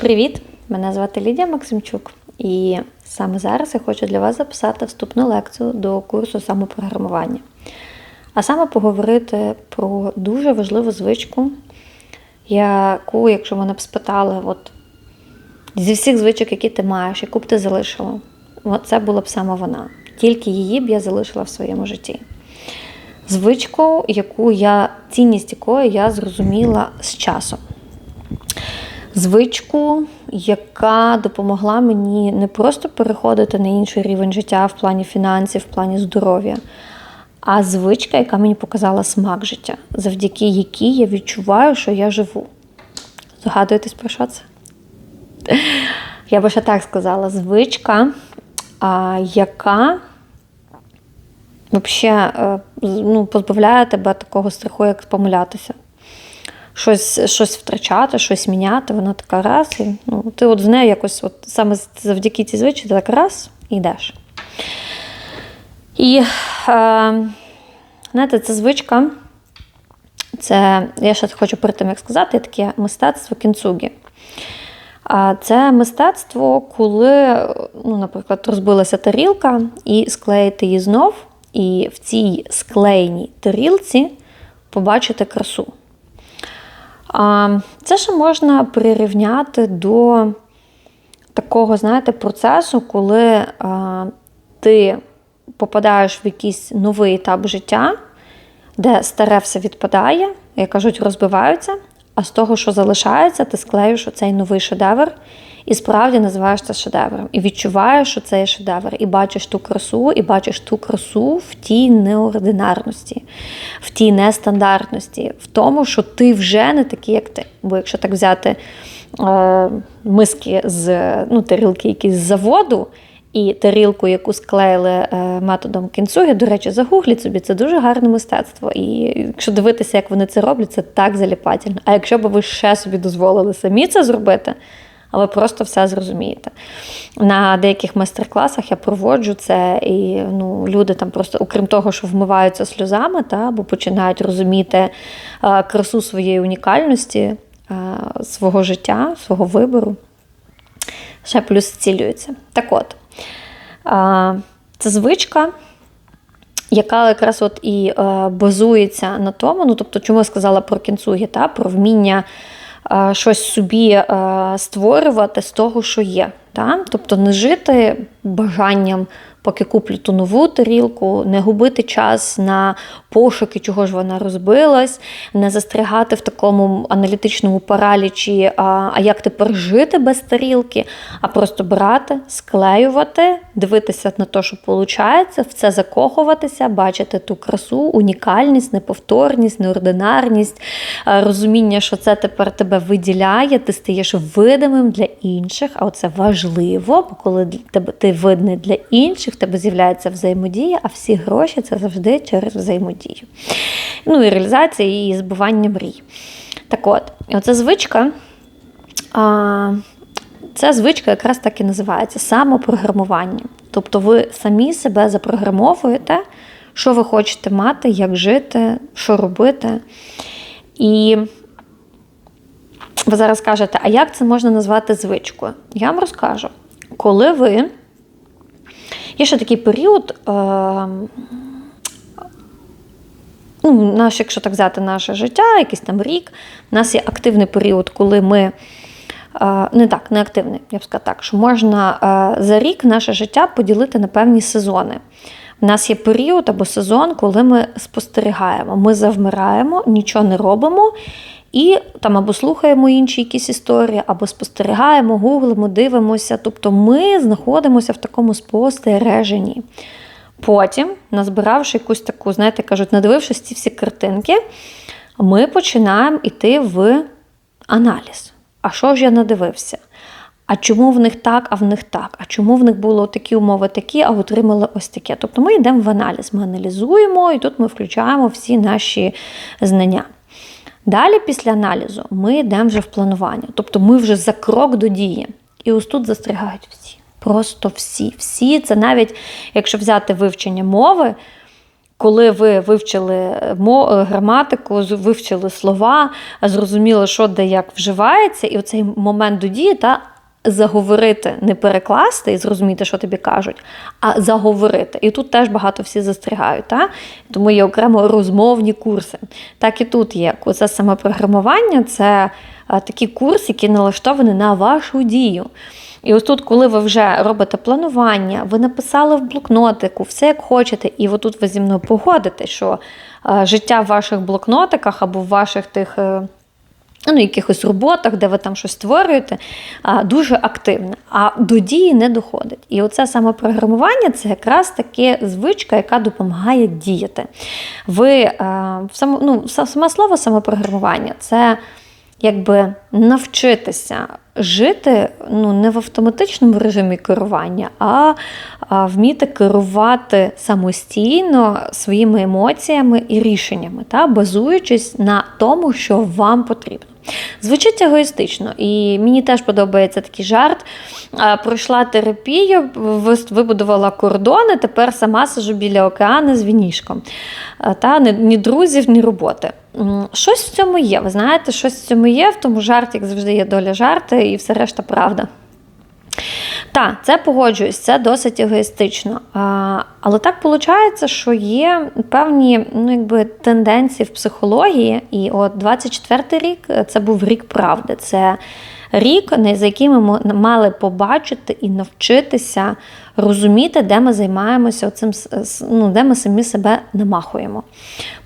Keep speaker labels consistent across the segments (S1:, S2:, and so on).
S1: Привіт! Мене звати Лідія Максимчук, і саме зараз я хочу для вас записати вступну лекцію до курсу самопрограмування. А саме поговорити про дуже важливу звичку, яку, якщо мене б спитали, от, зі всіх звичок, які ти маєш, яку б ти залишила, от це була б саме вона. Тільки її б я залишила в своєму житті. Звичку, яку я, цінність якої я зрозуміла з часом звичку, яка допомогла мені не просто переходити на інший рівень життя в плані фінансів, в плані здоров'я, а звичка, яка мені показала смак життя, завдяки якій я відчуваю, що я живу. Згадуєтесь про що це? Я би ще так сказала: звичка, яка взагалі ну, позбавляє тебе такого страху, як помилятися щось щось втрачати, щось міняти. Вона така раз, і ну, ти от з нею якось, от саме завдяки цій звичці, ти так раз і йдеш. І е, знаєте, ця звичка, це, я ще хочу перед тим, як сказати, таке мистецтво кінцугі. Це мистецтво, коли, ну, наприклад, розбилася тарілка, і склеїти її знов, і в цій склеєній тарілці побачити красу. Це ще можна прирівняти до такого, знаєте, процесу, коли ти попадаєш в якийсь новий етап життя, де старе все відпадає, як кажуть, розбиваються, а з того, що залишається, ти склеюєш оцей новий шедевр. І справді називаєш це шедевром. І відчуваєш, що це є шедевр, і бачиш ту красу, і бачиш ту красу в тій неординарності, в тій нестандартності, в тому, що ти вже не такий, як ти. Бо якщо так взяти е, миски з ну, тарілки якісь з заводу. І тарілку, яку склеїли е, методом кінцуги, до речі, загугліть собі, це дуже гарне мистецтво. І якщо дивитися, як вони це роблять, це так заліпательно. А якщо б ви ще собі дозволили самі це зробити, а ви просто все зрозумієте. На деяких майстер-класах я проводжу це, і ну, люди там просто, окрім того, що вмиваються сльозами, та, або починають розуміти а, красу своєї унікальності, а, свого життя, свого вибору. Ще плюс зцілюються. Так от, а, це звичка. Яка якраз от і е, базується на тому, ну тобто, чому я сказала про кінцугі, та про вміння Е, щось собі е, створювати з того, що є. Так? Тобто не жити бажанням поки куплю ту нову тарілку, не губити час на пошуки, чого ж вона розбилась, не застрягати в такому аналітичному паралічі, а, а як тепер жити без тарілки, а просто брати, склеювати, дивитися на те, що виходить, в це закохуватися, бачити ту красу, унікальність, неповторність, неординарність, розуміння, що це тепер тебе виділяє, ти стаєш видимим для інших, а це важливо, бо коли ти видний для інших в тебе з'являється взаємодія, а всі гроші це завжди через взаємодію. Ну і реалізація і збування мрій. Так от, оця звичка. А, Ця звичка якраз так і називається самопрограмування. Тобто ви самі себе запрограмовуєте, що ви хочете мати, як жити, що робити. І ви зараз кажете, а як це можна назвати звичкою? Я вам розкажу. Коли ви Є ще такий період, е, ну, наш, якщо так взяти наше життя, якийсь там рік, у нас є активний період, коли ми. Е, не так, не активний, я б сказала так, що можна е, за рік наше життя поділити на певні сезони. У нас є період або сезон, коли ми спостерігаємо, ми завмираємо, нічого не робимо. І там або слухаємо інші якісь історії, або спостерігаємо, гуглимо, дивимося. Тобто ми знаходимося в такому спостереженні. Потім, назбиравши якусь таку, знаєте, кажуть, надивившись ці всі картинки, ми починаємо йти в аналіз. А що ж я надивився? А чому в них так, а в них так? А чому в них було такі умови такі, а отримали ось таке? Тобто ми йдемо в аналіз, ми аналізуємо, і тут ми включаємо всі наші знання. Далі, після аналізу, ми йдемо вже в планування. Тобто ми вже за крок до дії. І ось тут застрягають всі. Просто всі. Всі. Це навіть, якщо взяти вивчення мови, коли ви вивчили е, граматику, вивчили слова, зрозуміли, що де як вживається, і оцей момент до дії та заговорити, не перекласти і зрозуміти, що тобі кажуть, а заговорити. І тут теж багато всі застрягають. Та? Тому є окремо розмовні курси. Так і тут є. Оце саме програмування це такий курс, який налаштований на вашу дію. І ось тут, коли ви вже робите планування, ви написали в блокнотику все як хочете, і отут ви зі мною погодите, що е, життя в ваших блокнотиках або в ваших тих. Ну, якихось роботах, де ви там щось створюєте, дуже активне, а до дії не доходить. І оце саме програмування це якраз таке звичка, яка допомагає діяти. Ви ну, саме слово самопрограмування це якби навчитися жити ну, не в автоматичному режимі керування, а вміти керувати самостійно своїми емоціями і рішеннями, та, базуючись на тому, що вам потрібно. Звучить егоїстично, і мені теж подобається такий жарт. Пройшла терапію, вибудувала кордони, тепер сама сижу біля океану з вінішком. Та ні, друзів, ні роботи. Щось в цьому є. Ви знаєте, щось в цьому є, в тому жарт, як завжди, є доля жарти, і все решта правда. Так, це погоджуюсь, це досить егоїстично. А, але так виходить, що є певні ну, якби, тенденції в психології. І от 24-й рік е, це був рік правди. Це рік, за який ми мали побачити і навчитися розуміти, де ми займаємося цим, ну, де ми самі себе намахуємо.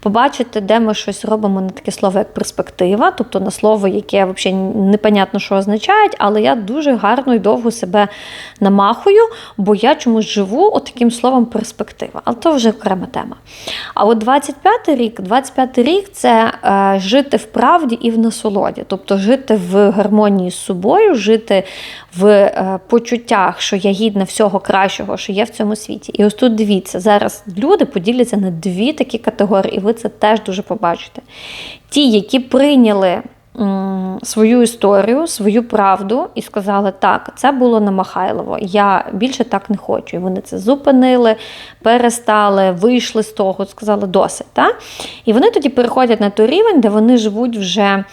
S1: Побачити, де ми щось робимо на таке слово, як перспектива, тобто на слово, яке взагалі непонятно, що означає, але я дуже гарно і довго себе намахую, бо я чомусь живу от таким словом перспектива. Але то вже окрема тема. А от 25-й рік, 25-й рік це е, жити в правді і в насолоді, тобто жити в гармонії з собою, жити в е, почуттях, що я гідна всього кращого, що є в цьому світі. І ось тут дивіться, зараз люди поділяться на дві такі категорії, і ви це теж дуже побачите. Ті, які прийняли свою історію, свою правду і сказали, так, це було на Махайлово, я більше так не хочу. І вони це зупинили, перестали, вийшли з того, сказали досить. Так? І вони тоді переходять на той рівень, де вони живуть вже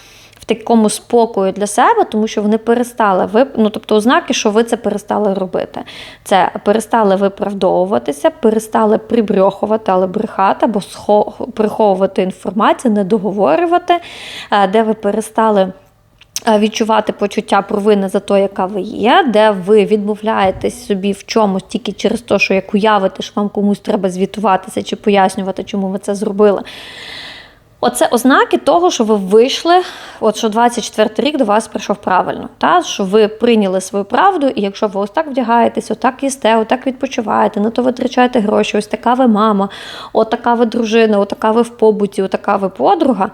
S1: такому спокою для себе, тому що вони перестали ви, ну, тобто ознаки, що ви це перестали робити. Це перестали виправдовуватися, перестали прибрьохувати, але брехати, або приховувати інформацію, не договорювати, е, де ви перестали. е, Відчувати почуття провини за те, яка ви є, де ви відмовляєтесь собі в чомусь тільки через те, що як уявите, що вам комусь треба звітуватися чи пояснювати, чому ви це зробили. Оце ознаки того, що ви вийшли, от що 24 рік до вас прийшов правильно. Та? Що ви прийняли свою правду, і якщо ви ось так вдягаєтесь, отак їсте, отак відпочиваєте, на то витрачаєте гроші, ось така ви мама, от така ви дружина, отака ви в побуті, отака ви подруга.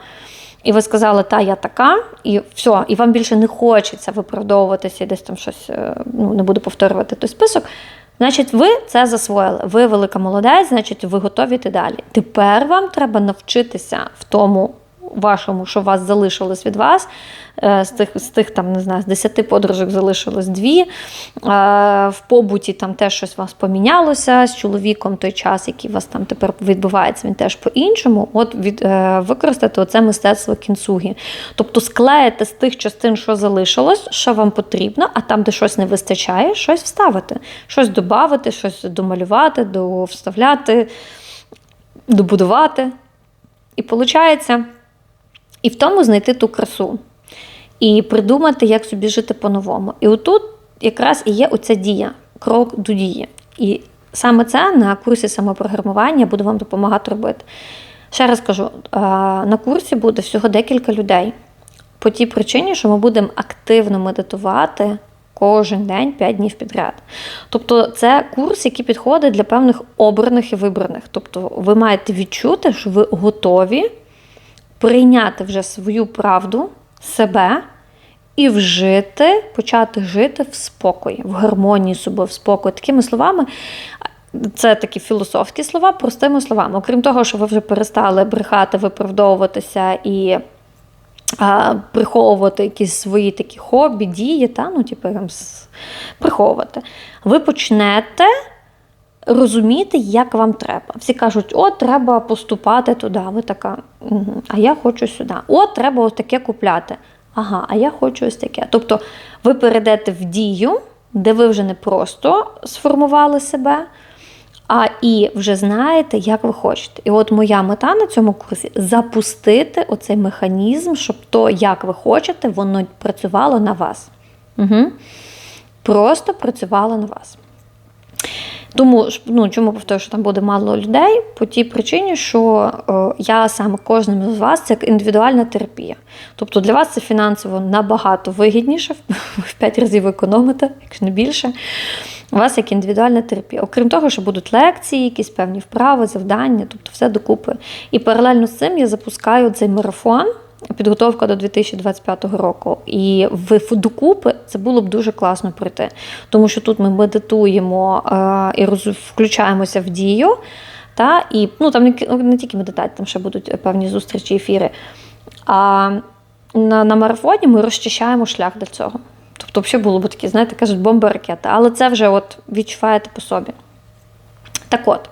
S1: І ви сказали, та я така, і все, і вам більше не хочеться виправдовуватися десь там щось, е, ну не буду повторювати той список. Значить, ви це засвоїли. Ви велика молодець, значить, ви готові йти далі. Тепер вам треба навчитися в тому вашому, що вас залишилось від вас. Е, З тих, з тих там, не знаю, з 10 подружок залишилось дві. Е, В побуті там теж щось у вас помінялося з чоловіком той час, який у вас там тепер відбувається, він теж по-іншому. От від, е, використати оце мистецтво кінцугі. Тобто склеїти з тих частин, що залишилось, що вам потрібно, а там, де щось не вистачає, щось вставити, щось додати, щось домалювати, довставляти, добудувати. І виходить, і в тому знайти ту красу. І придумати, як собі жити по-новому. І отут якраз і є оця дія, крок до дії. І саме це на курсі самопрограмування буду вам допомагати робити. Ще раз кажу: на курсі буде всього декілька людей. По тій причині, що ми будемо активно медитувати кожен день 5 днів підряд. Тобто, це курс, який підходить для певних обраних і вибраних. Тобто, ви маєте відчути, що ви готові прийняти вже свою правду, себе і вжити, почати жити в спокої, в гармонії з собою, в спокої. Такими словами, це такі філософські слова, простими словами. Окрім того, що ви вже перестали брехати, виправдовуватися і приховувати якісь свої такі хобі, дії, та, ну, типу, приховувати, ви почнете розуміти, як вам треба. Всі кажуть, о, треба поступати туди. Ви така, угу, а я хочу сюди. О, треба ось таке купляти. Ага, а я хочу ось таке. Тобто ви перейдете в дію, де ви вже не просто сформували себе, а і вже знаєте, як ви хочете. І от моя мета на цьому курсі запустити оцей механізм, щоб то, як ви хочете, воно працювало на вас. Угу. Просто працювало на вас. Тому ну, чому повторюю, що там буде мало людей? По тій причині, що е, я саме кожним з вас це як індивідуальна терапія. Тобто для вас це фінансово набагато вигідніше, в 5 разів економите, якщо не більше. У вас як індивідуальна терапія. Окрім того, що будуть лекції, якісь певні вправи, завдання, тобто все докупи. І паралельно з цим я запускаю цей марафон. Підготовка до 2025 року. І в докупи це було б дуже класно пройти. Тому що тут ми медитуємо е, і включаємося в дію. Та, і ну, Там не, не тільки медитація, там ще будуть певні зустрічі, ефіри. А на на марафоні ми розчищаємо шлях до цього. Тобто, взагалі було б такі, знаєте, кажуть, бомба ракета. Але це вже от відчуваєте по собі. Так от.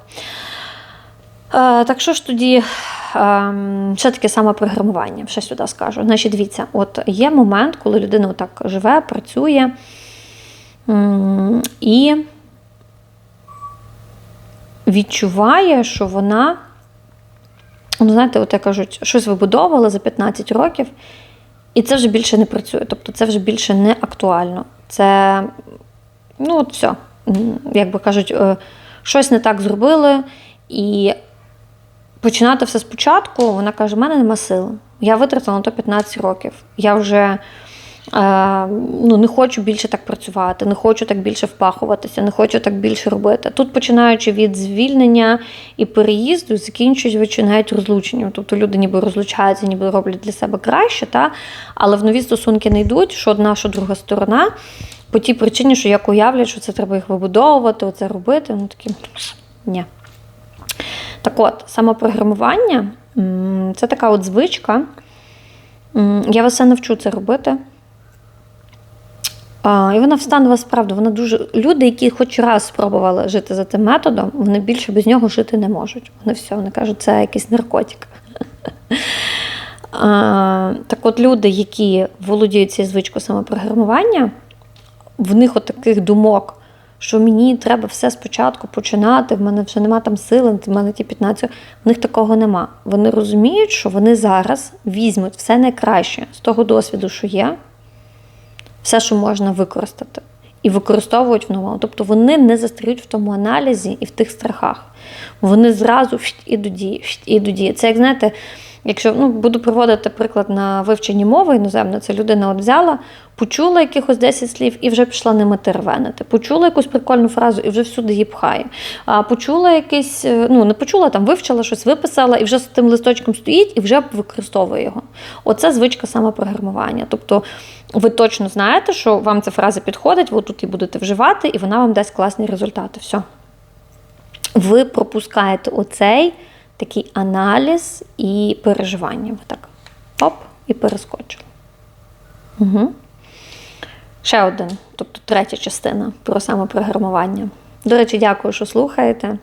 S1: Е, так що ж тоді ем, ще таке саме програмування, ще сюди скажу. Значить, дивіться, от є момент, коли людина отак живе, працює і відчуває, що вона, ну, знаєте, от як кажуть, щось вибудовувала за 15 років, і це вже більше не працює. Тобто це вже більше не актуально. Це, ну, от все, як би кажуть, е, щось не так зробили. І починати все спочатку, вона каже: в мене нема сил. Я витратила на то 15 років. Я вже е, ну, не хочу більше так працювати, не хочу так більше впахуватися, не хочу так більше робити. Тут, починаючи від звільнення і переїзду, закінчуючи навіть розлученням. Тобто люди ніби розлучаються, ніби роблять для себе краще, та? але в нові стосунки не йдуть, що одна, що друга сторона. По тій причині, що як уявлять, що це треба їх вибудовувати, оце робити. Ну такі ні. Так от, самопрограмування це така от звичка. Я вас все навчу це робити. І вона встане вас правду. Вона дуже. Люди, які хоч раз спробували жити за тим методом, вони більше без нього жити не можуть. Вони все, вони кажуть, це якийсь наркотик. Так от люди, які володіють цією звичкою самопрограмування, в них от таких думок що мені треба все спочатку починати, в мене вже нема там сили, в мене ті 15. В них такого нема. Вони розуміють, що вони зараз візьмуть все найкраще з того досвіду, що є, все, що можна використати, і використовують в новому. Тобто вони не застріють в тому аналізі і в тих страхах. Вони зразу і до дії, і до дії. Це як знаєте. Якщо ну, буду проводити приклад на вивченні мови іноземної, це людина от взяла, почула якихось 10 слів і вже пішла ними тервенити. Почула якусь прикольну фразу і вже всюди її пхає. А почула якийсь, е, ну не почула, там вивчила щось, виписала і вже з тим листочком стоїть і вже використовує його. Оце звичка самопрограмування. Тобто ви точно знаєте, що вам ця фраза підходить, ви тут її будете вживати, і вона вам дасть класні результати. Все. Ви пропускаєте оцей такий аналіз і переживання. Так оп, і перескочили. Угу. Ще один, тобто третя частина про самопрограмування. До речі, дякую, що слухаєте.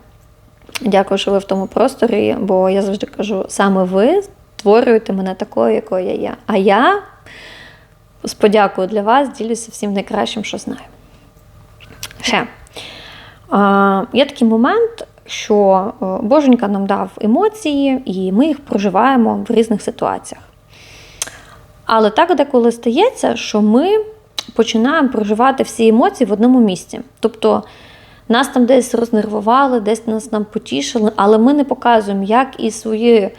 S1: Дякую, що ви в тому просторі, бо я завжди кажу, саме ви створюєте мене такою, якою я є. А я з подякою для вас ділюся всім найкращим, що знаю. Ще. Є такий момент, що е, Боженька нам дав емоції, і ми їх проживаємо в різних ситуаціях. Але так деколи стається, що ми починаємо проживати всі емоції в одному місці. Тобто нас там десь рознервували, десь нас там потішили, але ми не показуємо, як і свої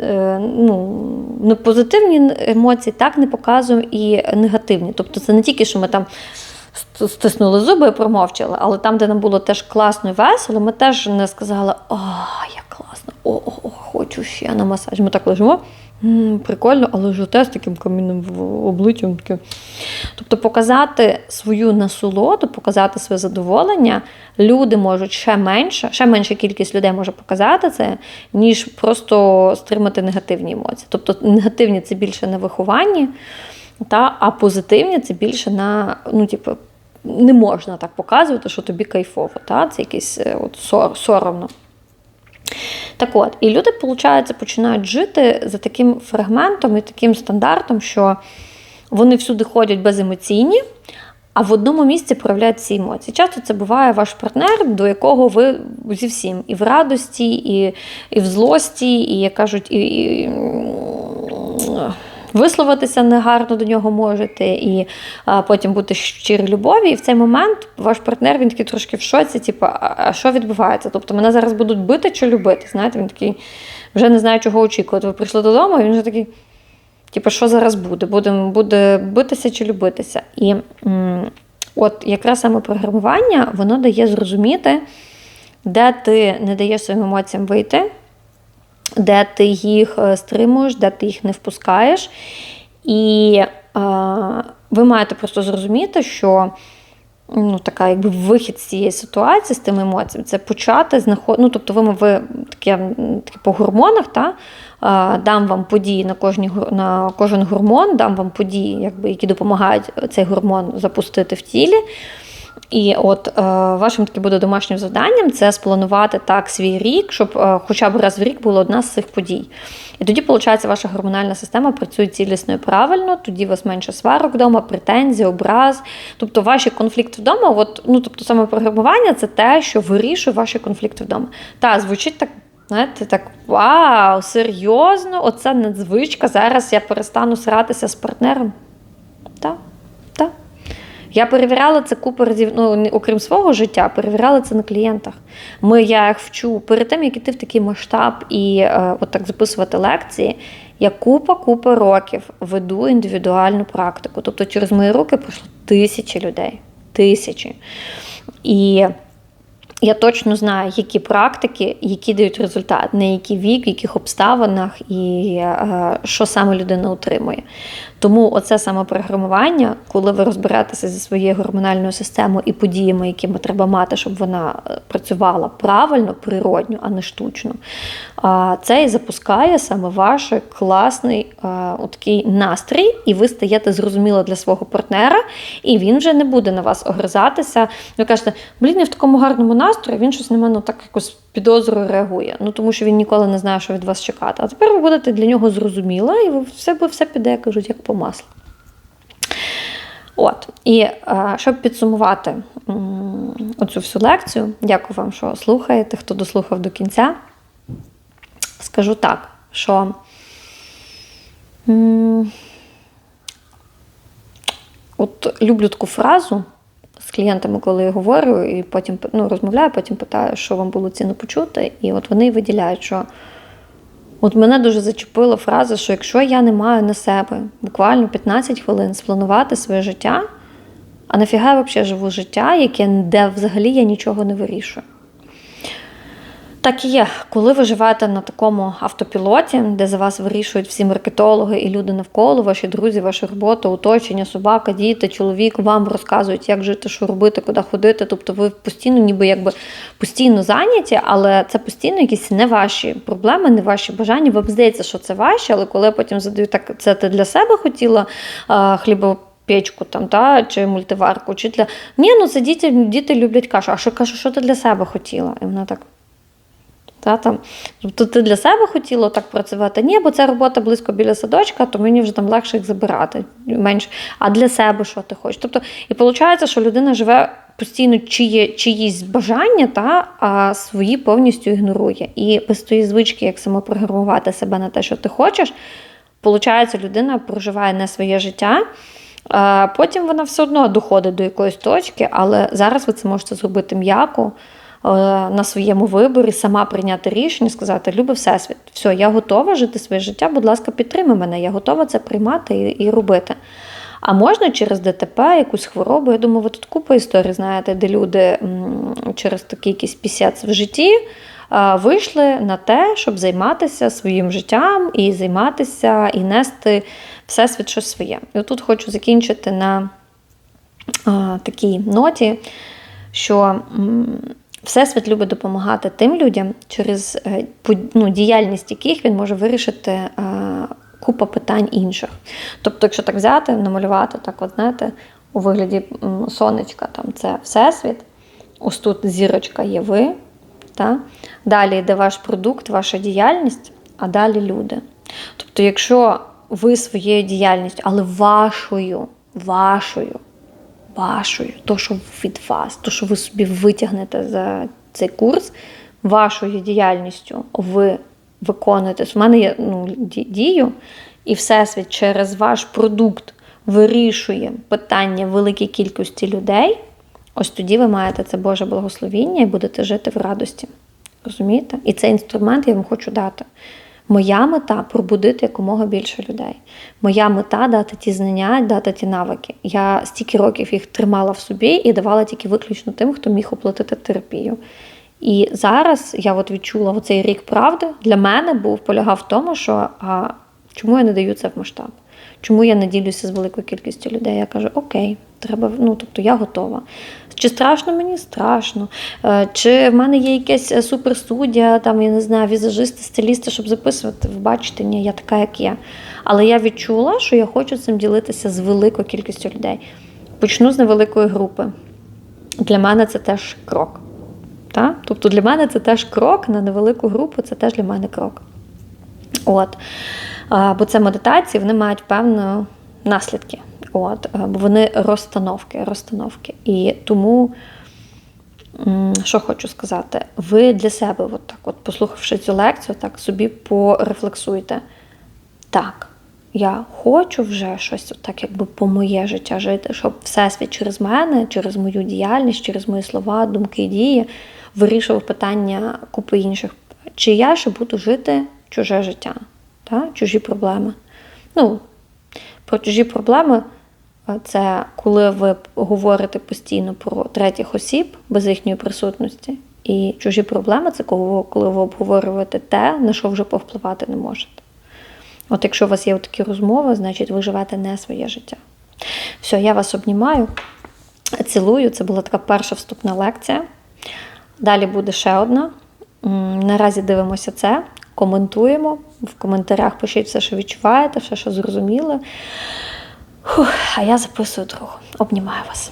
S1: е, ну, позитивні емоції, так не показуємо і негативні. Тобто це не тільки, що ми там стиснули зуби і промовчали, але там, де нам було теж класно і весело, ми теж не сказали, о, як класно, о, о, о, хочу ще на масаж. Ми так лежимо. Прикольно, але ж те з таким камінним обличчям. Таке. Тобто показати свою насолоду, показати своє задоволення, люди можуть ще менше, ще менша кількість людей може показати це, ніж просто стримати негативні емоції. Тобто негативні це більше на вихованні, та, а позитивні це більше на ну, типу, не можна так показувати, що тобі кайфово. Та? Це якесь е, от, сор, соромно. Так от, і люди, виходить, починають жити за таким фрагментом і таким стандартом, що вони всюди ходять беземоційні, а в одному місці проявляють ці емоції. Часто це буває ваш партнер, до якого ви зі всім і в радості, і і в злості, і як кажуть, і, і висловитися негарно до нього можете, і а, потім бути щирі любові. І в цей момент ваш партнер він такий трошки в шоці, типу, а, що відбувається? Тобто мене зараз будуть бити чи любити. Знаєте, він такий вже не знає, чого очікувати. Ви прийшли додому, і він вже такий. Типу, що зараз буде? Буде, буде битися чи любитися? І м, от якраз саме програмування воно дає зрозуміти, де ти не даєш своїм емоціям вийти, де ти їх е, стримуєш, де ти їх не впускаєш. І е, ви маєте просто зрозуміти, що ну, така, якби вихід з цієї ситуації з тими емоціями, це почати знаходити. Ну, тобто, ви, ви таке, таке по гормонах, та, дам вам події на кожні, на кожен гормон, дам вам події, якби, які допомагають цей гормон запустити в тілі. І от е, вашим таки буде домашнім завданням це спланувати так свій рік, щоб е, хоча б раз в рік була одна з цих подій. І тоді, виходить, ваша гормональна система працює цілісно і правильно, тоді у вас менше сварок вдома, претензій, образ. Тобто ваші конфлікти вдома, от, ну тобто саме програмування це те, що вирішує ваші конфлікти вдома. Та звучить так. Знаєте, так вау, серйозно, оце надзвичка. Зараз я перестану сратися з партнером. Так. Я перевіряла це купу разів, ну, окрім свого життя, перевіряла це на клієнтах. Ми, Я їх вчу перед тим, як іти в такий масштаб і е, от так записувати лекції. Я купа-купа років веду індивідуальну практику. Тобто через мої руки пройшло тисячі людей. Тисячі. І я точно знаю, які практики, які дають результат, на який вік, в яких обставинах і е, що саме людина отримує. Тому оце самопрограмування, коли ви розберетеся зі своєю гормональною системою і подіями, якими треба мати, щоб вона е, працювала правильно, природньо, а не штучно, це і запускає саме ваш класний е, такий настрій, і ви стаєте зрозуміло для свого партнера, і він вже не буде на вас огризатися. Ви кажете, блін, я в такому гарному настрої, він щось на мене так якось підозрою реагує. Ну тому що він ніколи не знає, що від вас чекати. А тепер ви будете для нього зрозуміла, і все все піде, кажуть, як по маслу. От, і щоб підсумувати оцю всю лекцію, дякую вам, що слухаєте, хто дослухав до кінця. Скажу так, що от люблю таку фразу з клієнтами, коли я говорю, і потім ну, розмовляю, потім питаю, що вам було цінно почути. І от вони виділяють, що от мене дуже зачепила фраза, що якщо я не маю на себе буквально 15 хвилин спланувати своє життя, а нафіга я взагалі живу життя, яке де взагалі я нічого не вирішую. Так і є, коли ви живете на такому автопілоті, де за вас вирішують всі маркетологи і люди навколо, ваші друзі, ваша робота, оточення, собака, діти, чоловік вам розказують, як жити, що робити, куди ходити. Тобто ви постійно, ніби якби постійно зайняті, але це постійно якісь не ваші проблеми, не ваші бажання. Вам здається, що це ваші, але коли потім задаю так, це ти для себе хотіла хлібо. Печку там, та, чи мультиварку, чи для. Ні, ну це діти діти люблять кашу. А що кажу, що ти для себе хотіла? І вона так. Та, там. Тобто ти для себе хотіла так працювати? Ні, бо це робота близько біля садочка, то мені вже там легше їх забирати. менше. А для себе що ти хочеш? Тобто, І виходить, що людина живе постійно чиє, чиїсь бажання, та, а свої повністю ігнорує. І без тої звички, як самопрограмувати себе на те, що ти хочеш, виходить, людина проживає не своє життя. Потім вона все одно доходить до якоїсь точки, але зараз ви це можете зробити м'яко. Е, на своєму виборі, сама прийняти рішення, сказати, любий всесвіт, все, я готова жити своє життя, будь ласка, підтримай мене, я готова це приймати і, і робити. А можна через ДТП, якусь хворобу. Я думаю, ви тут купа історій знаєте, де люди через такий якийсь пісяць в житті вийшли на те, щоб займатися своїм життям і займатися і нести всесвіт щось своє. І отут хочу закінчити на такій ноті, що Всесвіт любить допомагати тим людям, через е, ну, діяльність яких він може вирішити е, купа питань інших. Тобто, якщо так взяти, намалювати, так от знаєте, у вигляді сонечка, там це всесвіт. Ось тут зірочка є ви. Та? Далі йде ваш продукт, ваша діяльність, а далі люди. Тобто, якщо ви своєю діяльністю, але вашою, вашою, вашою, то, що від вас, то, що ви собі витягнете за цей курс, вашою діяльністю ви виконуєте. У мене є ну, дію, і Всесвіт через ваш продукт вирішує питання великій кількості людей. Ось тоді ви маєте це Боже благословіння і будете жити в радості. Розумієте? І цей інструмент я вам хочу дати. Моя мета пробудити якомога більше людей. Моя мета дати ті знання, дати ті навики. Я стільки років їх тримала в собі і давала тільки виключно тим, хто міг оплатити терапію. І зараз я от відчула оцей рік правди для мене був полягав в тому, що а, чому я не даю це в масштаб? Чому я не ділюся з великою кількістю людей? Я кажу, окей, треба, ну тобто я готова. Чи страшно мені? Страшно. Е, Чи в мене є якась е, суперстудія, там, я не знаю, візажисти, стилісти, щоб записувати? Ви бачите, ні, я така, як є. Але я відчула, що я хочу цим ділитися з великою кількістю людей. Почну з невеликої групи. Для мене це теж крок. Та? Тобто для мене це теж крок на невелику групу, це теж для мене крок. От. А, Бо це медитації, вони мають певні наслідки. От. Бо вони розстановки, розстановки. І тому, що хочу сказати, ви для себе, от так, от, послухавши цю лекцію, так собі порефлексуйте. Так, я хочу вже щось так, якби по моє життя жити, щоб всесвіт через мене, через мою діяльність, через мої слова, думки і дії вирішував питання купи інших. Чи я ще буду жити чуже життя, та? чужі проблеми. Ну, про чужі проблеми е, це коли ви говорите постійно про третіх осіб без їхньої присутності. І чужі проблеми це коли, ви обговорюєте те, на що вже повпливати не можете. От якщо у вас є такі розмови, значить ви живете не своє життя. Все, я вас обнімаю, цілую. Це була така перша вступна лекція. Далі буде ще одна. Наразі дивимося це, коментуємо. В коментарях пишіть все, що відчуваєте, все, що зрозуміли. Фух, а я записую другу. Обнімаю вас.